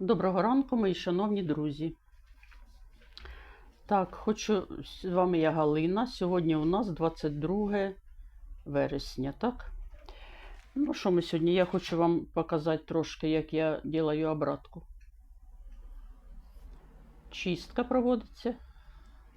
Доброго ранку, мої шановні друзі. Так, хочу з вами я Галина. Сьогодні у нас 22 вересня, так? Ну, що ми сьогодні? Я хочу вам показати трошки, як я делаю обратку. Чистка проводиться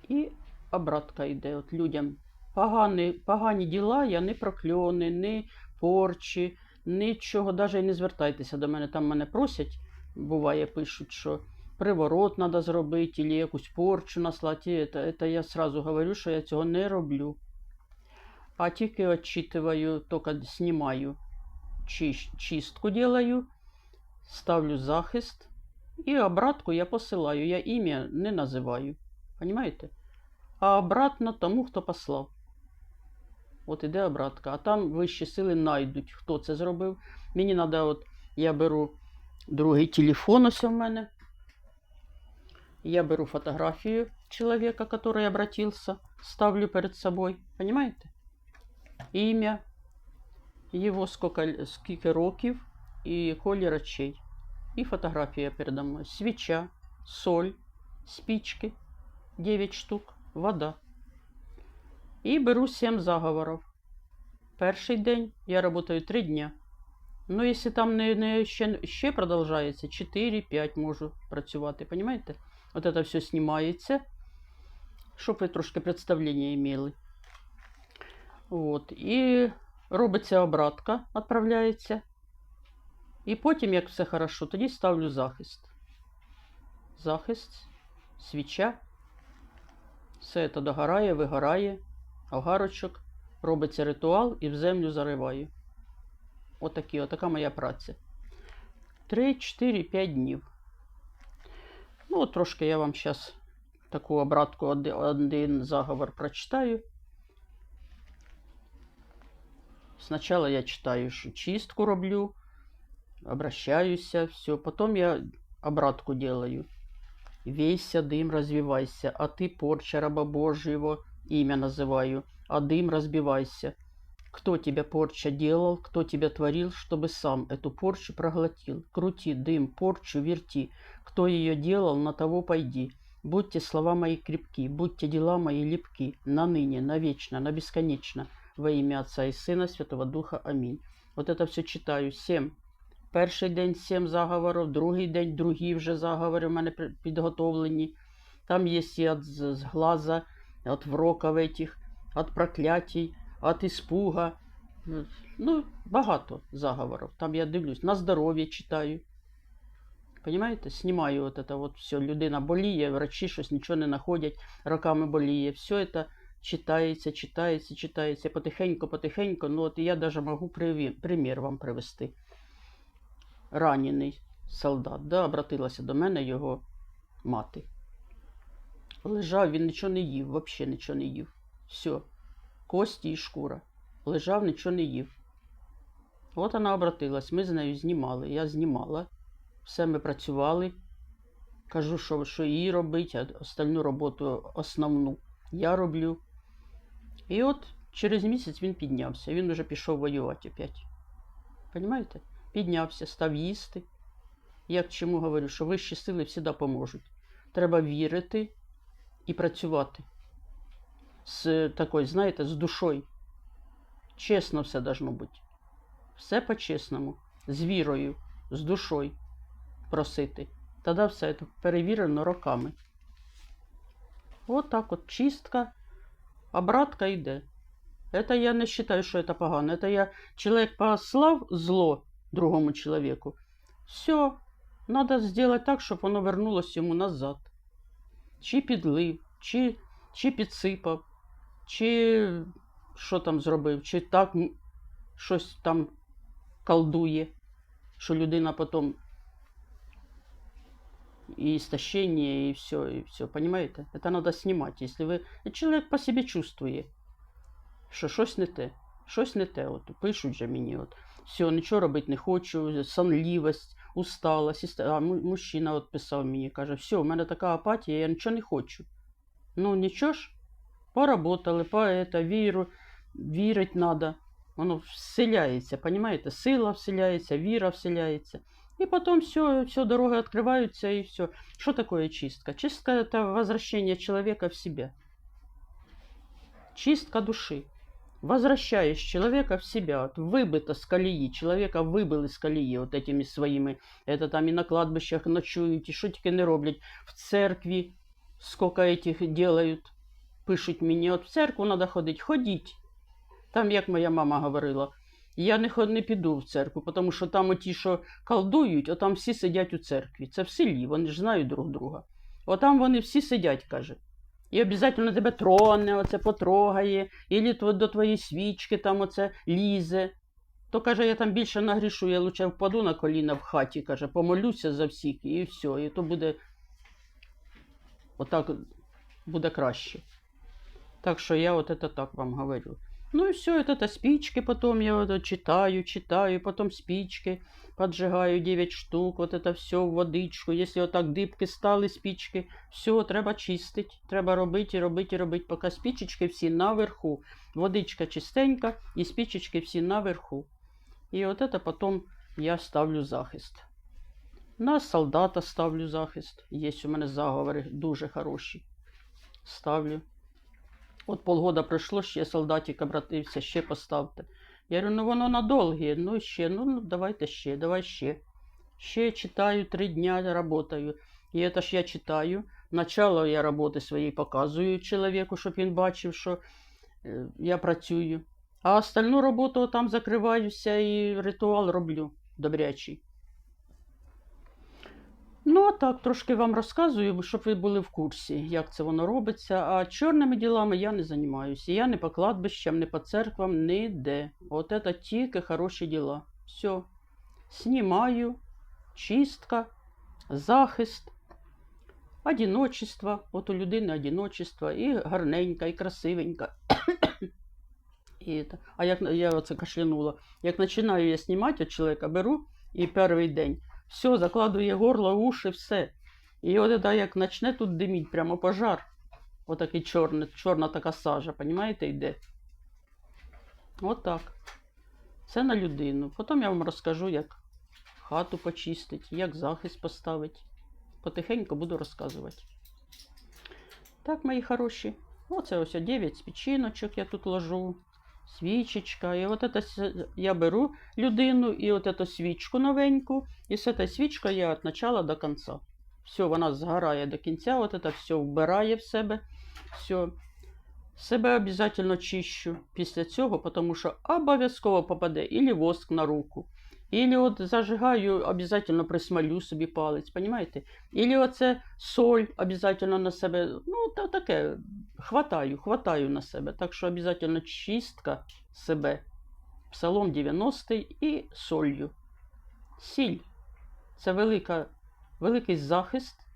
і обратка йде. От людям погані, погані діла, я не прокльони, не порчі, нічого, навіть не звертайтеся до мене. Там мене просять буває, пишуть, що приворот треба зробити, або якусь порчу наслати. Це, це я сразу говорю, що я цього не роблю. А тільки отчитываю, тільки знімаю чистку делаю, ставлю захист і обратку я посилаю. Я ім'я не називаю. Понимаєте? А обратно тому, хто послав. От іде обратка. А там вищі сили знайдуть, хто це зробив. Мені треба, от я беру другий телефон ось у мене. Я беру фотографию человека, который обратился, ставлю перед собой. Понимаете? Ім'я, його скільки, скільки років і колір очей. І фотографія передо мною. Свіча, соль, спички, 9 штук, вода. І беру 7 заговорів. Перший день я працюю 3 дня. Ну, якщо там не, не ще, ще продовжується, 4-5 можу працювати, понимаєте? От це все знімається, щоб ви трошки представлення мали. От. І робиться обратка, відправляється. І потім, як все хорошо, тоді ставлю захист. Захист, свіча. Все це догорає, вигорає, огарочок, робиться ритуал і в землю зариваю. Отакі, отака моя праця. 3, 4, 5 днів. Ну, от трошки я вам зараз таку обратку один, один заговор прочитаю. Спочатку я читаю, що чистку роблю, обращаюся, все. Потом я обратку делаю. Вейся, дым, развивайся, а ты порча раба Божьего, имя называю, а дым разбивайся. Кто тебя порча делал, кто тебя творил, чтобы сам эту порчу проглотил. Крути дым, порчу верти. Кто ее делал, на того пойди. Будьте слова мои крепки, будьте дела мои липки, на ныне, навечно, на бесконечно, во имя Отца и Сына, Святого Духа. Аминь. Вот это все читаю. Сім. Перший день сім заговорів, другий день другі вже заговори в мене при- підготовлені. Там є і від з з глаза, від вроків этих, від проклятій, від іспуга. Ну, багато заговорів. Там я дивлюсь, на здоров'я читаю. Понимаєте? Знімаю от це от все. Людина боліє, врачі щось нічого не знаходять, роками боліє. Все це читається, читається, читається. Потихеньку, потихеньку. Ну от я навіть можу примір вам привести. Ранений солдат, да, обратилася до мене його мати. Лежав, він нічого не їв, взагалі нічого не їв. Все, кості і шкура. Лежав, нічого не їв. От вона обратилась, ми з нею знімали. Я знімала. Все ми працювали. Кажу, що, що їй робить, а остальну роботу основну я роблю. І от через місяць він піднявся. Він вже пішов воювати опять. Понимаєте? Піднявся, став їсти. Я к чому говорю, що вищі сили завжди допоможуть. Треба вірити і працювати. З такою, знаєте, з душою. Чесно все должно бути. Все по-чесному. З вірою, з душою просити. Тоді все це перевірено роками. От так от чистка, обратка йде. Это я не вважаю, що це погано. Это я человек послав зло другому человеку. Все, надо сделать так, щоб воно вернулось йому назад. Чи підлив, чи, чи підсипав, чи що там зробив, чи так щось там колдує, що людина потім и истощение, и все, и все, понимаете? Это надо снимать, если вы... Человек по себе чувствує, що щось не те, щось не те. От, пишуть же мені, от, все, нічого робити не хочу, сонливість, усталость. А мужчина от писав мені, каже, все, у мене така апатія, я нічого не хочу. Ну, нічого ж, поработали, по это, віру, вірить надо. Воно вселяється, понимаете? Сила вселяється, віра вселяється. И потом все, все дороги открываются и все. Что такое чистка? Чистка это возвращение человека в себя. Чистка души. Возвращаешь человека в себя, вот выбыто с колеи, человека вибили з колеї от этими своїми, это там і на кладбищах ночують, і що тільки не роблять, в церкві, сколько этих делають, пишуть мені, от в церкву треба ходити, ходіть. Там, як моя мама говорила, я не, не піду в церкву, тому що там оті, що колдують, отам всі сидять у церкві. Це в селі, вони ж знають друг друга. Отам вони всі сидять, каже. І обов'язково тебе троне, оце потрогає, і до твоєї свічки там оце лізе. То каже, я там більше нагрішу, я лучше впаду на коліна в хаті, каже, помолюся за всіх, і все. І то буде отак буде краще. Так що я от это так вам говорю. Ну и все, это, это спички потом я вот это читаю, читаю, потом спички поджигаю 9 штук, вот это все в водичку. Если вот так дибки стали спички, все, треба чистить, треба робити, робити, робити, поки спичечки всі наверху. Водичка чистенька і спичечки всі наверху. І от это потом я ставлю захист. На солдата ставлю захист. Є у мене заговори дуже хороші. Ставлю. От полгода пройшло, ще солдатик обратився, ще поставте. Я говорю, ну воно надовге, ну ще, ну ну, давайте ще, давай ще. Ще читаю, три дня работаю. І це ж я читаю. Начало я роботи своєї показую чоловіку, щоб він бачив, що е, я працюю. А остальну роботу там закриваюся і ритуал роблю добрячий. Ну, а так, трошки вам розказую, щоб ви були в курсі, як це воно робиться. А чорними ділами я не займаюся. Я не по кладбищам, не по церквам, ніде. От це тільки хороші діла. Все. Знімаю, чистка, захист, одиночество. От у людини одиночество, і гарненька, і красивенька. І це. А як я оце кашлянула, як починаю я знімати от чоловіка, беру і перший день. Все, закладує горло, уші, все. І от це як почне тут диміть, прямо пожар. Отакий чорний, чорна така сажа, понімаєте, йде. Отак. Це на людину. Потім я вам розкажу, як хату почистить, як захист поставить. Потихеньку буду розказувати. Так, мої хороші. Оце ось 9 спічиночок я тут ложу Свічечка. І от это с- я беру людину і от эту свічку новеньку. І з цією свічкою я від початку до кінця. Все, вона згорає до кінця, от это все вбирає в себе. Все. Себе обов'язково чищу після цього, тому що обов'язково попаде ілі воск на руку, ілі от зажигаю, обов'язково присмалю собі палець, понімаєте? Ілі оце соль обов'язково на себе. Ну, та таке, хватаю, хватаю на себе. Так що обов'язково чистка себе. Псалом 90 і солью. Сіль це велика, великий захист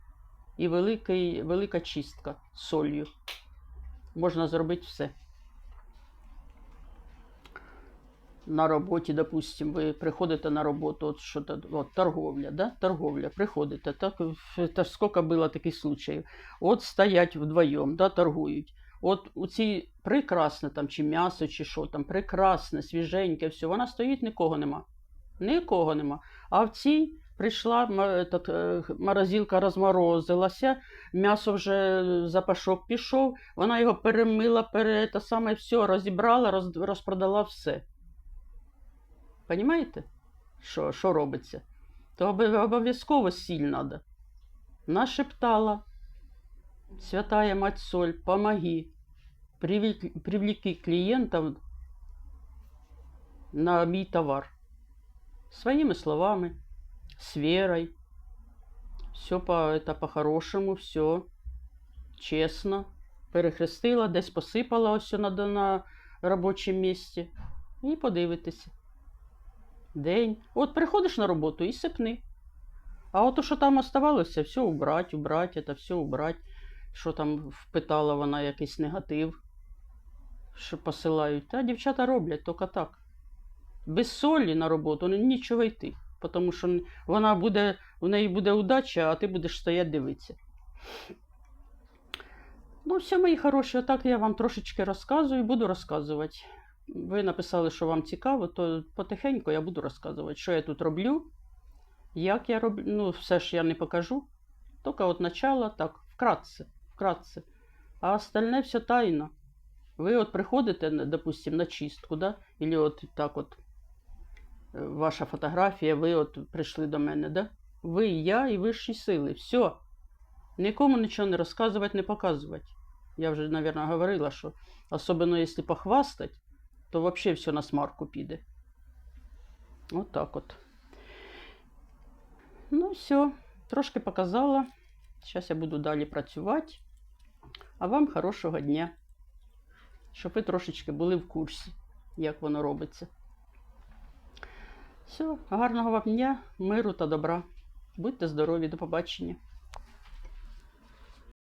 і великий, велика чистка солью. Можна зробити все. На роботі, допустим, ви приходите на роботу, от що то, от, торговля, да? торговля, приходите. Так, та скільки було таких случаїв. От стоять вдвоєм, да, торгують. От у цій прекрасне там, чи м'ясо, чи що там, прекрасне, свіженьке, все, вона стоїть, нікого нема. Нікого нема. А в цій прийшла этот, е, морозилка розморозилася, м'ясо вже запашок пішов, вона його перемила, пере, те саме все, розібрала, роз, розпродала все. Понімаєте, що, що робиться? То обов'язково сіль треба. Нашептала. Святая Мать Соль, помоги. Привлеки, привлеки на мій товар. Своими словами, с верой. Все по, это по-хорошему, все чесно. Перехрестила, десь посипала ось на, на робочому місці. І подивитися. День. От приходиш на роботу і сипни. А от що там оставалося, все убрать, убрать, это все убрать. Що там впитала вона якийсь негатив, що посилають. Та дівчата роблять тільки так. Без солі на роботу нічого йти. Тому що вона буде, в неї буде удача, а ти будеш стояти дивитися. Ну, все, мої хороші, отак я вам трошечки розказую і буду розказувати. Ви написали, що вам цікаво, то потихеньку я буду розказувати, що я тут роблю, Як я роблю, ну, все ж я не покажу. Тільки от начало, так, вкратце, вкратце. А остальне все тайно. Ви от приходите, на- допустим, на чистку, да? Или от так от е, ваша фотографія, ви от прийшли до мене, да? Ви, я і вищі сили. Все. Нікому нічого не розказувати, не показувати. Я вже, мабуть, говорила, що особливо якщо похвастать, то взагалі все на смарку піде. От так от. Ну, все, трошки показала. Зараз я буду далі працювати. А вам хорошого дня. Щоб ви трошечки були в курсі, як воно робиться. Все, гарного вам дня, миру та добра. Будьте здорові, до побачення.